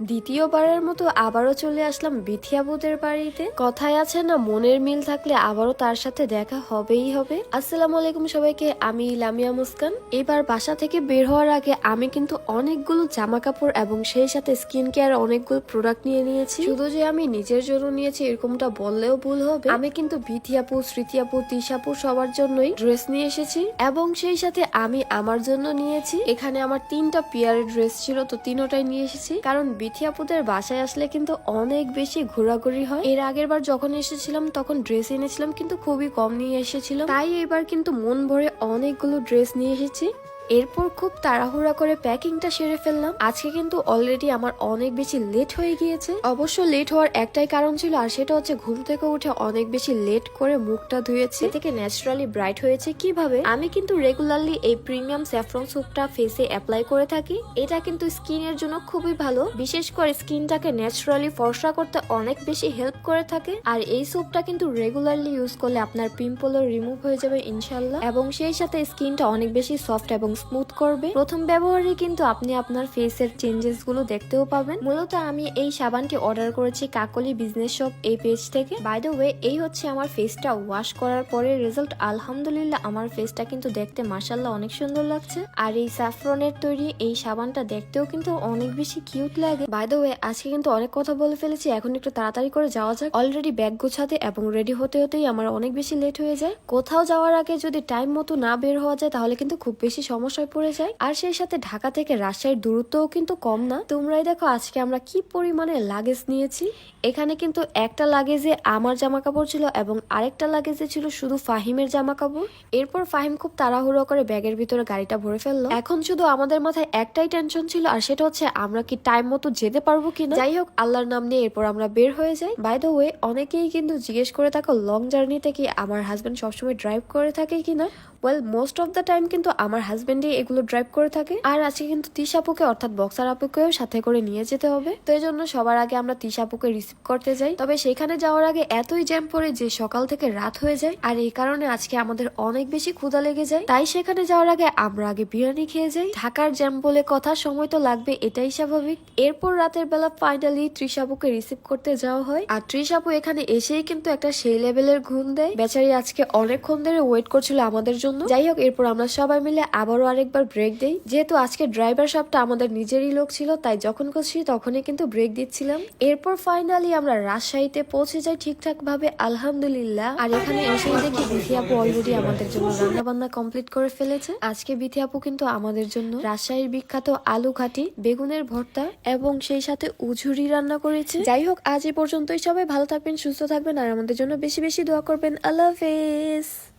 দ্বিতীয়বারের মতো আবারও চলে আসলাম বিথিয়াবুদের বাড়িতে। কথায় আছে না, মনের মিল থাকলে আবারও তার সাথে দেখা হবেই হবে। আসসালামু আলাইকুম সবাইকে, আমি লামিয়া মুস্কান। এবার বাসা থেকে বের হওয়ার আগে আমি কিন্তু অনেকগুলো জামা কাপড় এবং সেই সাথে স্কিন কেয়ার অনেকগুলো প্রোডাক্ট নিয়ে নিয়েছি। শুধু যে আমি নিজের জন্য নিয়েছি, এরকমটা বললেও ভুল হবে। আমি কিন্তু বিথিয়াপু, স্মৃতিয়াপু, তিশাপু সবার জন্যই ড্রেস নিয়ে এসেছি এবং সেই সাথে আমি আমার জন্য নিয়েছি। এখানে আমার তিনটা পিয়ারের ড্রেস ছিল, তো তিনোটাই নিয়ে এসেছি। কারণ বিথিয়াপুদের বাসায় আসলে কিন্তু অনেক বেশি ঘোরাঘুরি হয়। এর আগের বার যখন এসেছিলাম, তখন ড্রেস এনেছিলাম, কিন্তু খুবই কম নিয়ে এসেছিলাম। তাই এবার কিন্তু মন ভরে অনেকগুলো ড্রেস নিয়ে এসেছি। এরপর খুব তাড়াহুড়া করে প্যাকিংটা সেরে ফেললাম। আজকে কিন্তু অলরেডি আমার অনেক বেশি লেট হয়ে গিয়েছে। অবশ্য লেট হওয়ার একটাই কারণ ছিল, আর সেটা হচ্ছে ঘুম থেকে উঠে অনেক বেশি লেট করে মুখটা ধুয়েছি। থেকে ন্যাচারালি ব্রাইট হয়েছে। কীভাবে? আমি কিন্তু রেগুলারলি এই প্রিমিয়াম স্যাফরন স্যুপটা ফেসে অ্যাপ্লাই করে থাকি। এটা কিন্তু স্কিনের জন্য খুবই ভালো। বিশেষ করে স্কিনটাকে ন্যাচারালি ফর্সা করতে অনেক বেশি হেল্প করে থাকে। আর এই স্যুপটা কিন্তু রেগুলারলি ইউজ করলে আপনার পিম্পলও রিমুভ হয়ে যাবে ইনশাল্লাহ। এবং সেই সাথে স্কিনটা অনেক বেশি সফট এবং স্মুথ করবে। প্রথম ব্যবহারে কিন্তু আপনি আপনার ফেসের চেঞ্জেসগুলো দেখতেও পাবেন। মূলত আমি এই সাবানটি অর্ডার করেছি কাকলি বিজনেস শপ এই পেজ থেকে। বাই দ্য ওয়ে এই হচ্ছে আমার ফেসটা ওয়াশ করার পরে রেজাল্ট আলহামদুলিল্লাহ, আমার ফেসটা কিন্তু দেখতে মাসাল্লাহ অনেক সুন্দর লাগছে। আর এই স্যাফরনের তৈরি এই সাবানটা দেখতেও কিন্তু অনেক বেশি কিউট লাগে। বাই দ্য ওয়ে আজকে কিন্তু অনেক কথা বলে ফেলেছি, এখন একটু তাড়াতাড়ি করে যাওয়া যাক। অলরেডি ব্যাগ গোছাতে এবং রেডি হতে হতেই আমার অনেক বেশি লেট হয়ে যায়। কোথাও যাওয়ার আগে যদি টাইম মতো না বের হওয়া যায়, তাহলে কিন্তু খুব বেশি সমস্যায় পড়ে যায়। আর সেই সাথে ঢাকা থেকে রাজশাহীর দূরত্বও কিন্তু কম না। তোমরাই দেখো আজকে আমরা কি পরিমাণে লাগেজ নিয়েছি। এখানে কিন্তু একটা লাগেজে আমার জামা কাপড় ছিল এবং আরেকটা লাগেজে ছিল শুধু ফাহিমের জামা কাপড় এরপর ফাহিম খুব তাড়াহুড়ো করে ব্যাগের ভিতরে গাড়িটা ভরে ফেলল। এখন শুধু আমাদের মাথায় একটাই টেনশন ছিল, আর সেটা হচ্ছে আমরা কি টাইম মতো যেতে পারব কিনা? যাই হোক, আল্লাহর নাম নিয়ে এরপর আমরা বের হয়ে যাই। বাই দ্য ওয়ে অনেকেই কিন্তু জিজ্ঞেস করে থাকো লং জার্নিতে কি আমার হাজবেন্ড সবসময় ড্রাইভ করে থাকে কিনা? Well most of the time কিন্তু আমার হাজবেন্ডই এগুলো ড্রাইভ করে থাকে। আর আজকে কিন্তু তিশাপুকে অর্থাৎ বক্সার আপুকেও সাথে করে নিয়ে যেতে হবে। তো এই জন্য সবার আগে আমরা তিশাপুকে রিসিভ করতে যাই। তবে সেখানে যাওয়ার আগে এতই জ্যাম পড়ে যে সকাল থেকে রাত হয়ে যায়। আর এই কারণে আজকে আমাদের অনেক বেশি ক্ষুধা লেগে যায়। তাই সেখানে যাওয়ার আগে আমরা আগে বিরিয়ানি খেয়ে যাই। ঢাকার জ্যাম বলে কথা, সময় তো লাগবে, এটাই স্বাভাবিক। এরপর রাতের বেলা ফাইনালি ত্রিশাপুকে রিসিভ করতে যাওয়া হয়। আর ত্রিশাপু এখানে এসেই কিন্তু একটা সেই লেভেলের ঘুম দেয়। বেচারি আজকে অনেকক্ষণ ধরে ওয়েট করছিল আমাদের জন্য। যাই হোক, এরপর আমরা সবাই মিলে আবারও আরেকবার ব্রেক দেই। যেহেতু আজকে ড্রাইভার সাহেবটা আমাদের নিজেরই লোক ছিল, তাই যখন খুশি তখনই কিন্তু ব্রেক দিচ্ছিলাম। এরপর ফাইনালি আমরা রাজশাহীতে পৌঁছে যাই ঠিকঠাক ভাবে আলহামদুলিল্লাহ। আর এখানে এসেই দেখি বিথি আপু অলরেডি আমাদের জন্য রান্না বান্না কমপ্লিট করে ফেলেছে। আজকে বিথি আপু কিন্তু আমাদের জন্য রাজশাহীর বিখ্যাত আলু ঘাটি, বেগুনের ভর্তা এবং সেই সাথে উঝুরি রান্না করেছে। যাই হোক, আজ এই পর্যন্তই। সবাই ভালো থাকবেন, সুস্থ থাকবেন, আর আমাদের জন্য বেশি বেশি দোয়া করবেন। আল্লাহ হাফেজ।